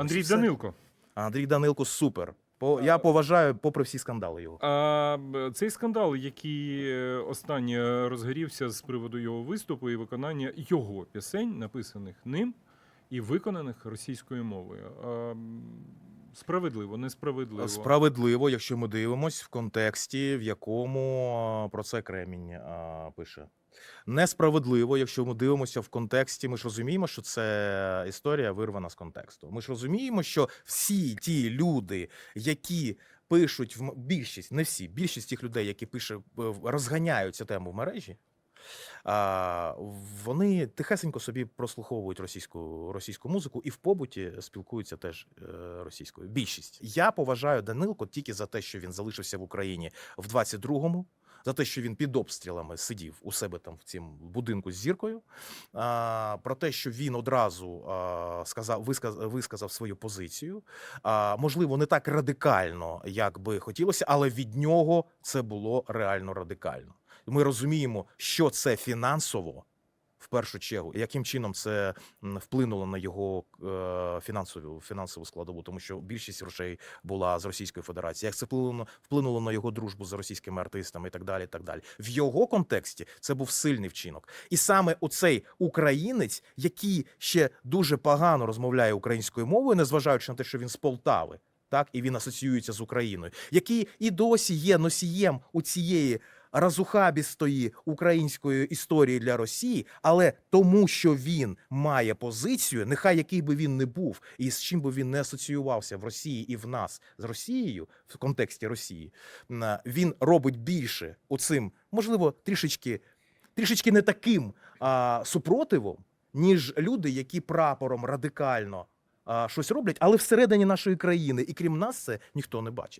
Андрій Все. Данилко. Андрій Данилко супер. По, я поважаю, попри всі скандали його. А цей скандал, який е, останнє розгорівся з приводу його виступу і виконання його пісень, написаних ним і виконаних російською мовою. А, справедливо, несправедливо. Справедливо, якщо ми дивимося в контексті, в якому про це Кремінь пише. Несправедливо, якщо ми дивимося в контексті, ми ж розуміємо, що це історія вирвана з контексту. Ми ж розуміємо, що всі ті люди, які пишуть в більшість, не всі, більшість тих людей, які пише, е, розганяють цю тему в мережі. А, вони тихесенько собі прослуховують російську, російську музику і в побуті спілкуються теж е, російською. Більшість. Я поважаю Данилко тільки за те, що він залишився в Україні в 22-му, за те, що він під обстрілами сидів у себе там в цім будинку з зіркою. А, про те, що він одразу а, сказав, висказ, висказав свою позицію. А, можливо, не так радикально, як би хотілося, але від нього це було реально радикально. Ми розуміємо, що це фінансово. В першу чергу, яким чином це вплинуло на його е, фінансову фінансову складову, тому що більшість грошей була з Російської Федерації. Як це вплинуло, вплинуло на його дружбу з російськими артистами і так далі. І так далі. В його контексті це був сильний вчинок. І саме оцей українець, який ще дуже погано розмовляє українською мовою, незважаючи на те, що він з Полтави, так і він асоціюється з Україною, який і досі є носієм у цієї разухабістої української історії для Росії, але тому, що він має позицію, нехай який би він не був, і з чим би він не асоціювався в Росії і в нас з Росією в контексті Росії, він робить більше оцим, можливо, трішечки, трішечки не таким а, супротивом, ніж люди, які прапором радикально а, щось роблять, але всередині нашої країни, і крім нас, це ніхто не бачить.